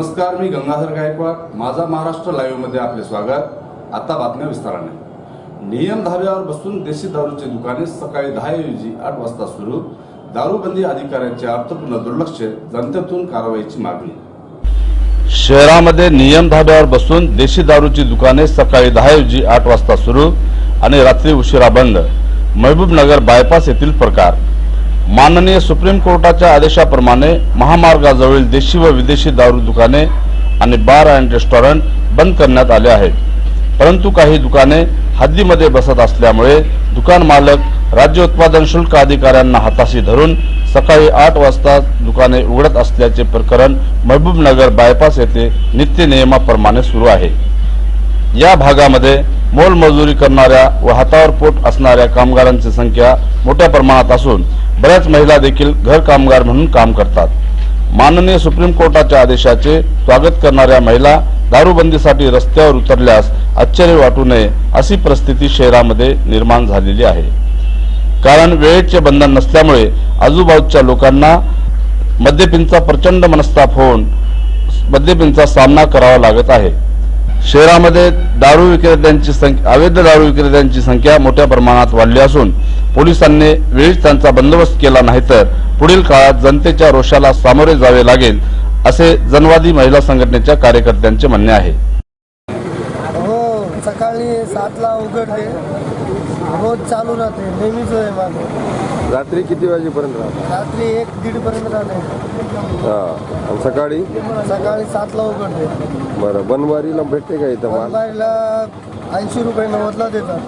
नमस्कार मी गंगाधर गायकवाड. माझा महाराष्ट्र लाईव्हमध्ये आपले स्वागत. आता बातम्या विस्ताराने. नियम धाब्यावर बसून देशी दारूची दुकाने सकाळी दहा ऐवजी आठ वाजता सुरू. दारूबंदी अधिकाऱ्यांचे अर्थपूर्ण दुर्लक्ष जनतेतून कारवाईची मागणी. शहरामध्ये नियम धाब्यावर बसून देशी दारूची दुकाने सकाळी दहा ऐवजी आठ वाजता सुरू आणि रात्री उशिरा बंद. महबूबनगर बायपास येथील प्रकार. माननीय सुप्रीम कोर्टाच्या आदेशाप्रमाणे महामार्गाजवळील देशी व विदेशी दारू दुकाने आणि बार अँड रेस्टॉरंट बंद करण्यात आले आहेत. परंतु काही दुकाने हद्दीमध्ये बसत असल्यामुळे दुकान मालक राज्य उत्पादन शुल्क अधिकाऱ्यांना हाताशी धरून सकाळी आठ वाजता दुकाने उघडत असल्याचे प्रकरण महबूबनगर बायपास येथे नित्य नियमाप्रमाणे सुरू आहे. या भागामध्ये मोलमजुरी करणाऱ्या व हातावर पोट असणाऱ्या कामगारांची संख्या मोठ्या प्रमाणात असून बऱ्याच महिला देखील घर कामगार म्हणून काम करतात. माननीय सुप्रीम कोर्टाच्या आदेशाचे स्वागत करणाऱ्या महिला दारूबंदीसाठी रस्त्यावर उतरल्यास आश्चर्य वाटू नये अशी परिस्थिती शहरामध्ये निर्माण झालेली आहे. कारण वेळेचे बंधन नसल्यामुळे आजूबाजूच्या लोकांना मद्यपींचा प्रचंड मनस्ताप होऊन मद्यपींचा सामना करावा लागत आहे. शहरामध्ये दारू विक्रेत्यांची संख्या अवैध दारू विक्रेत्यांची संख्या मोठ्या प्रमाणात वाढली असून पोलिसांनी वेळीच त्यांचा बंदोबस्त केला नाही तर पुढील काळात जनतेच्या रोषाला सामोरे जावे लागेल असे जनवादी महिला संघटनेच्या कार्यकर्त्यांचे म्हणणे आहे. हो सकाळी सातला उघडते रोज चालू राहते नेहमीच आहे माझं रात्री किती वाजेपर्यंत राहता? रात्री एक दीडपर्यंत राहते. हा आणि सकाळी? सकाळी सातला उघडते. बरं बनवारीला भेटते का इथं माल? बनवायला ऐंशी रुपये नव्वदला देतात.